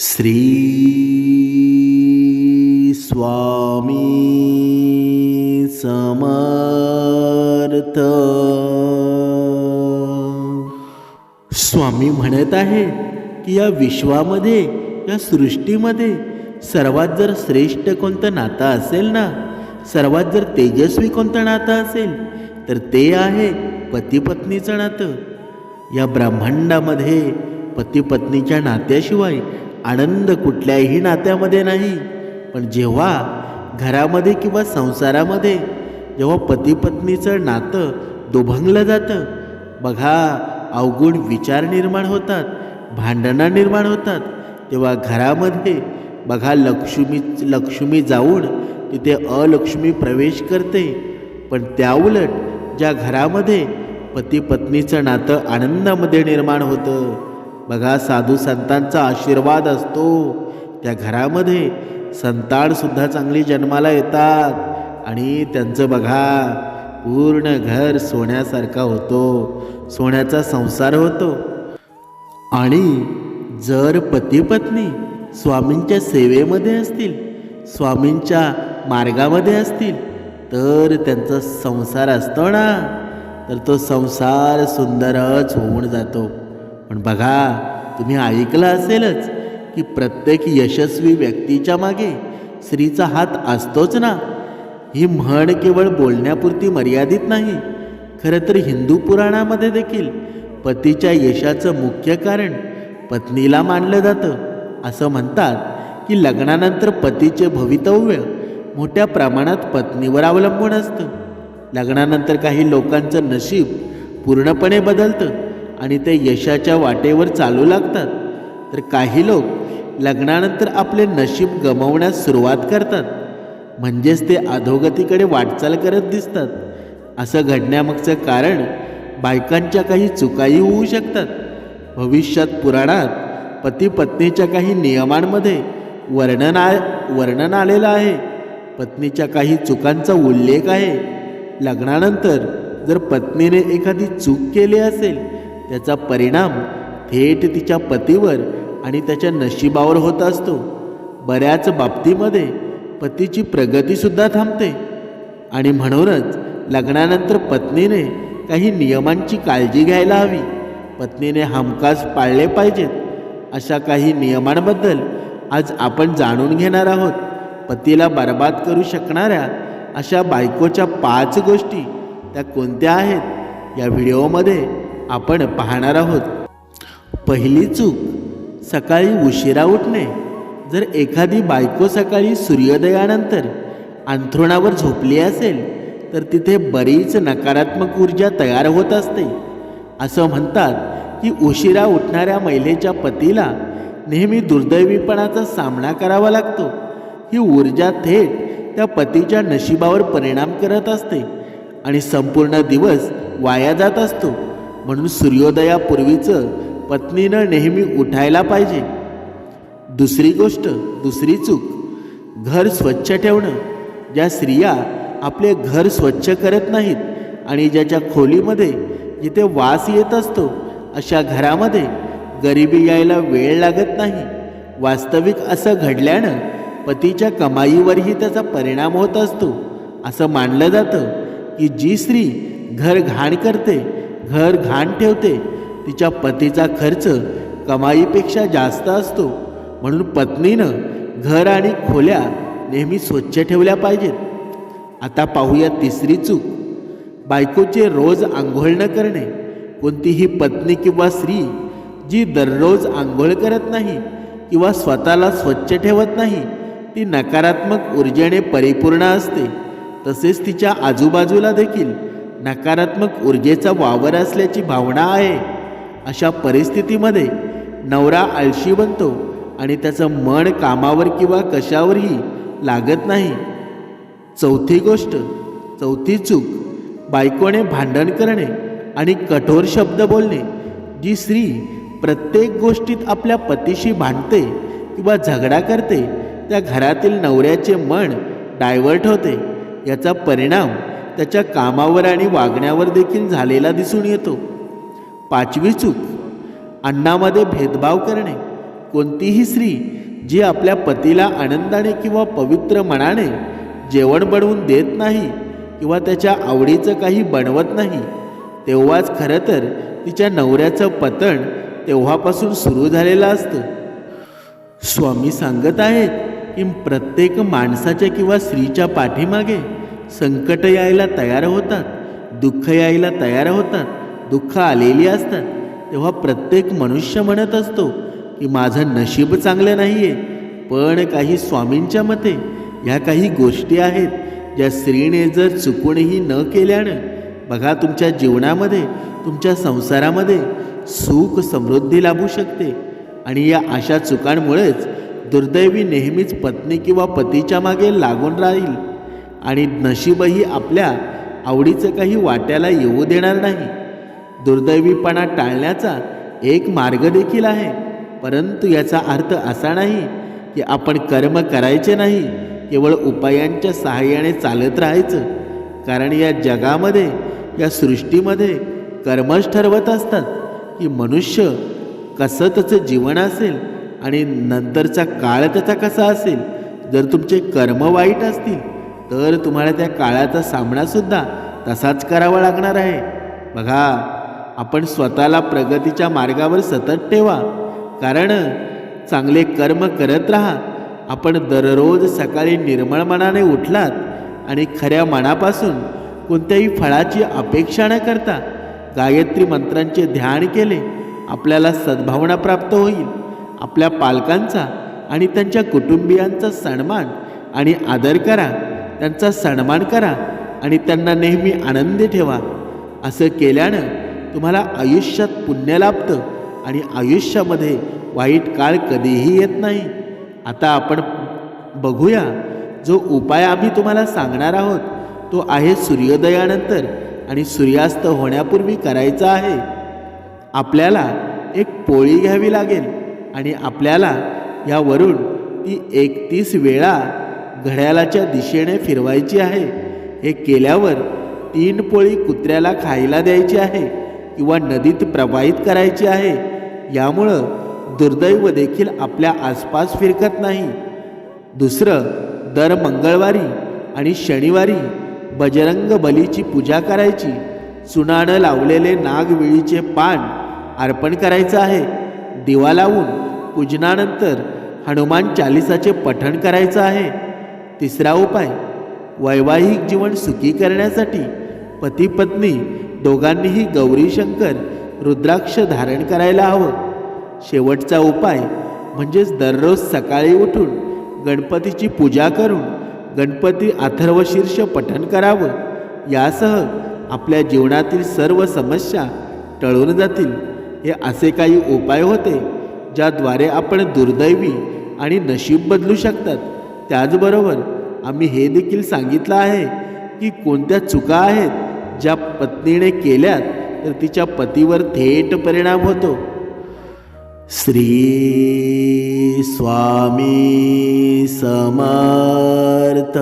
श्री स्वामी समर्थ. स्वामी म्हणत आहे की या विश्वामध्ये या सृष्टीमध्ये सर्वात जर श्रेष्ठ कोणतं नातं असेल ना सर्वात जर तेजस्वी कोणतं नातं असेल तर ते आहे पतीपत्नीचं नातं. या ब्रह्मांडामध्ये पतीपत्नीच्या नात्याशिवाय आनंद कुठल्याही नात्यामध्ये नाही. पण जेव्हा घरामध्ये किंवा संसारामध्ये जेव्हा पती पत्नीचं नातं दुभंगलं जातं बघा अवगुण विचार निर्माण होतात भांडणं निर्माण होतात. तेव्हा घरामध्ये बघा लक्ष्मी लक्ष्मी जाऊन तिथे अलक्ष्मी प्रवेश करते. पण त्याउलट ज्या घरामध्ये पती पत्नीचं नातं आनंदामध्ये निर्माण होतं बघा साधू संतांचा आशीर्वाद असतो. त्या घरामध्ये संतानसुद्धा चांगली जन्माला येतात. आणि त्यांचं बघा पूर्ण घर सोन्यासारखा होतो. सोन्याचा संसार होतो. आणि जर पती पत्नी स्वामींच्या सेवेमध्ये असतील स्वामींच्या मार्गामध्ये असतील तर त्यांचा संसार असतो ना. तर तो संसार सुंदरच होऊन जातो. पण बघा तुम्ही ऐकलं असेलच की प्रत्येक यशस्वी व्यक्तीच्या मागे स्त्रीचा हात असतोच ना? ही म्हण केवळ बोलण्यापुरती मर्यादित नाही खरं तर हिंदू पुराणामध्ये देखील पतीच्या यशाचं मुख्य कारण पत्नीला मानलं जातं. असं म्हणतात की लग्नानंतर पतीचे भवितव्य मोठ्या प्रमाणात पत्नीवर अवलंबून असतं. लग्नानंतर काही लोकांचं नशीब पूर्णपणे बदलतं. आणि ते यशाच्या वाटेवर चालू लागतात. तर काही लोक लग्नानंतर आपले नशीब गमावण्यास सुरुवात करतात. म्हणजेच ते अधोगतीकडे वाटचाल करत दिसतात. असं घडण्यामागचं कारण बायकांच्या काही चुकाही होऊ शकतात. भविष्यात पुराणात पती पत्नीच्या काही नियमांमध्ये वर्णन आ वर्णन आलेलं आहे. पत्नीच्या काही चुकांचा उल्लेख आहे. लग्नानंतर जर पत्नीने एखादी चूक केली असेल त्याचा परिणाम थेट तिच्या पतीवर आणि त्याच्या नशिबावर होत असतो. बऱ्याच बाबतीमध्ये पतीची प्रगतीसुद्धा थांबते. आणि म्हणूनच लग्नानंतर पत्नीने काही नियमांची काळजी घ्यायला हवी. पत्नीने हमखास पाळले पाहिजेत. अशा काही नियमांबद्दल आज आपण जाणून घेणार आहोत. पतीला बर्बाद करू शकणाऱ्या अशा बायकोच्या पाच गोष्टी त्या कोणत्या आहेत? या व्हिडिओमध्ये आपण पाहणार आहोत. पहिली चूक सकाळी उशिरा उठणे. जर एखादी बायको सकाळी सूर्योदयानंतर अंथरुणावर झोपली असेल तर तिथे बरीच नकारात्मक ऊर्जा तयार होत असते. असं म्हणतात की उशिरा उठणाऱ्या महिलेच्या पतीला नेहमी दुर्दैवीपणाचा सामना करावा लागतो. ही ऊर्जा थेट त्या पतीच्या नशिबावर परिणाम करत असते आणि संपूर्ण दिवस वाया जात असतो. म्हणून सूर्योदयापूर्वीचं पत्नीनं नेहमी उठायला पाहिजे. दुसरी गोष्ट दुसरी चूक घर स्वच्छ ठेवणं. ज्या स्त्रिया आपले घर स्वच्छ करत नाहीत आणि ज्याच्या खोलीमध्ये जिथे वास येत असतो अशा घरामध्ये गरिबी यायला वेळ लागत नाही. वास्तविक असं घडल्यानं पतीच्या कमाईवरही त्याचा परिणाम होत असतो. असं मानलं जातं की जी स्त्री घर घाण करते घर घाण ठेवते. तिच्या पतीचा खर्च कमाईपेक्षा जास्त असतो. म्हणून पत्नीनं घर आणि खोल्या नेहमी स्वच्छ ठेवल्या पाहिजेत. आता पाहूया तिसरी चूक. बायकोचे रोज आंघोळ न करणे. कोणतीही पत्नी किंवा स्त्री जी दररोज आंघोळ करत नाही किंवा स्वतःला स्वच्छ ठेवत नाही ती नकारात्मक ऊर्जेने परिपूर्ण असते. तसेच तिच्या आजूबाजूला देखील नकारात्मक ऊर्जेचा वावर असल्याची भावना आहे. अशा परिस्थितीमध्ये नवरा आळशी बनतो आणि त्याचं मन कामावर किंवा कशावरही लागत नाही. चौथी गोष्ट चौथी चूक बायकोने भांडण करणे आणि कठोर शब्द बोलणे जी स्त्री प्रत्येक गोष्टीत आपल्या पतीशी भांडते किंवा झगडा करते त्या घरातील नवऱ्याचे मन डायव्हर्ट होते. याचा परिणाम त्याच्या कामावर आणि वागण्यावर देखील झालेला दिसून येतो. पाचवी चूक अन्नामध्ये भेदभाव करणे. कोणतीही स्त्री जी आपल्या पतीला आनंदाने किंवा पवित्र मनाने जेवण बनवून देत नाही किंवा त्याच्या आवडीचं काही बनवत नाही तेव्हाच खरं तर तिच्या नवऱ्याचं पतन तेव्हापासून सुरू झालेलं असतं. स्वामी सांगत आहेत की प्रत्येक माणसाच्या किंवा स्त्रीच्या पाठीमागे संकट यायला तयार होतात दुःख यायला तयार होतात दुःख आलेली असतात. तेव्हा प्रत्येक मनुष्य म्हणत असतो की माझं नशीब चांगलं नाही आहे पण काही स्वामींच्या मते ह्या काही गोष्टी आहेत ज्या स्त्रीने जर चुकूनही न केल्यानं बघा तुमच्या जीवनामध्ये तुमच्या संसारामध्ये सुख समृद्धी लाभू शकते. आणि या अशा चुकांमुळेच दुर्दैवी नेहमीच पत्नी किंवा पतीच्या मागे लागून राहील. आणि नशीबही आपल्या आवडीचं काही वाट्याला येऊ देणार नाही. दुर्दैवीपणा टाळण्याचा एक मार्ग देखील आहे. परंतु याचा अर्थ असा नाही की आपण कर्म करायचे नाही केवळ उपायांच्या सहाय्याने चालत राहायचं. कारण या जगामध्ये या सृष्टीमध्ये कर्मच ठरवत असतात की मनुष्य कसं त्याचं जीवन असेल आणि नंतरचा काळ त्याचा कसा असेल. जर तुमचे कर्म वाईट असतील तर तुम्हाला त्या काळाचा सामनासुद्धा तसाच करावा लागणार आहे. बघा आपण स्वतःला प्रगतीच्या मार्गावर सतत ठेवा. कारण चांगले कर्म करत राहा. आपण दररोज सकाळी निर्मळ मनाने उठलात आणि खऱ्या मनापासून कोणत्याही फळाची अपेक्षा न करता गायत्री मंत्रांचे ध्यान केले आपल्याला सद्भावना प्राप्त होईल. आपल्या पालकांचा आणि त्यांच्या कुटुंबियांचा सन्मान आणि आदर करा. त्यांचा सन्मान करा आणि त्यांना नेहमी आनंदी ठेवा. असं केल्यानं तुम्हाला आयुष्यात पुण्य लाभतं आणि आयुष्यामध्ये वाईट काळ कधीही येत नाही. आता आपण बघूया जो उपाय आम्ही तुम्हाला सांगणार आहोत तो आहे सूर्योदयानंतर आणि सूर्यास्त होण्यापूर्वी करायचा आहे. आपल्याला एक पोळी घ्यावी लागेल आणि आपल्याला यावरून ती एकतीस वेळा घड्याळाच्या दिशेने फिरवायची आहे. हे केल्यावर तीन पोळी कुत्र्याला खायला द्यायची आहे किंवा नदीत प्रवाहित करायची आहे. यामुळं दुर्दैव देखील आपल्या आसपास फिरकत नाही. दुसरं दर मंगळवारी आणि शनिवारी बजरंग बलीची पूजा करायची. चुनानं लावलेले नागविळीचे पान अर्पण करायचं आहे. दिवा लावून पूजनानंतर हनुमान चालिसाचे पठण करायचं आहे. तिसरा उपाय वैवाहिक जीवन सुखी करण्यासाठी पती पत्नी दोघांनीही गौरी शंकर रुद्राक्ष धारण करायला हवं. शेवटचा उपाय म्हणजेच दररोज सकाळी उठून गणपतीची पूजा करून गणपती अथर्वशीर्ष पठण करावं. यासह आपल्या जीवनातील सर्व समस्या टळून जातील. हे असे काही उपाय होते ज्याद्वारे आपण दुर्दैवी आणि नशीब बदलू शकतात. त्याचबरोबर आम्ही हे देखील सांगितलं आहे की कोणत्या चुका आहेत ज्या पत्नीने केल्यात तर तिच्या पतीवर थेट परिणाम होतो. श्री स्वामी समर्थ.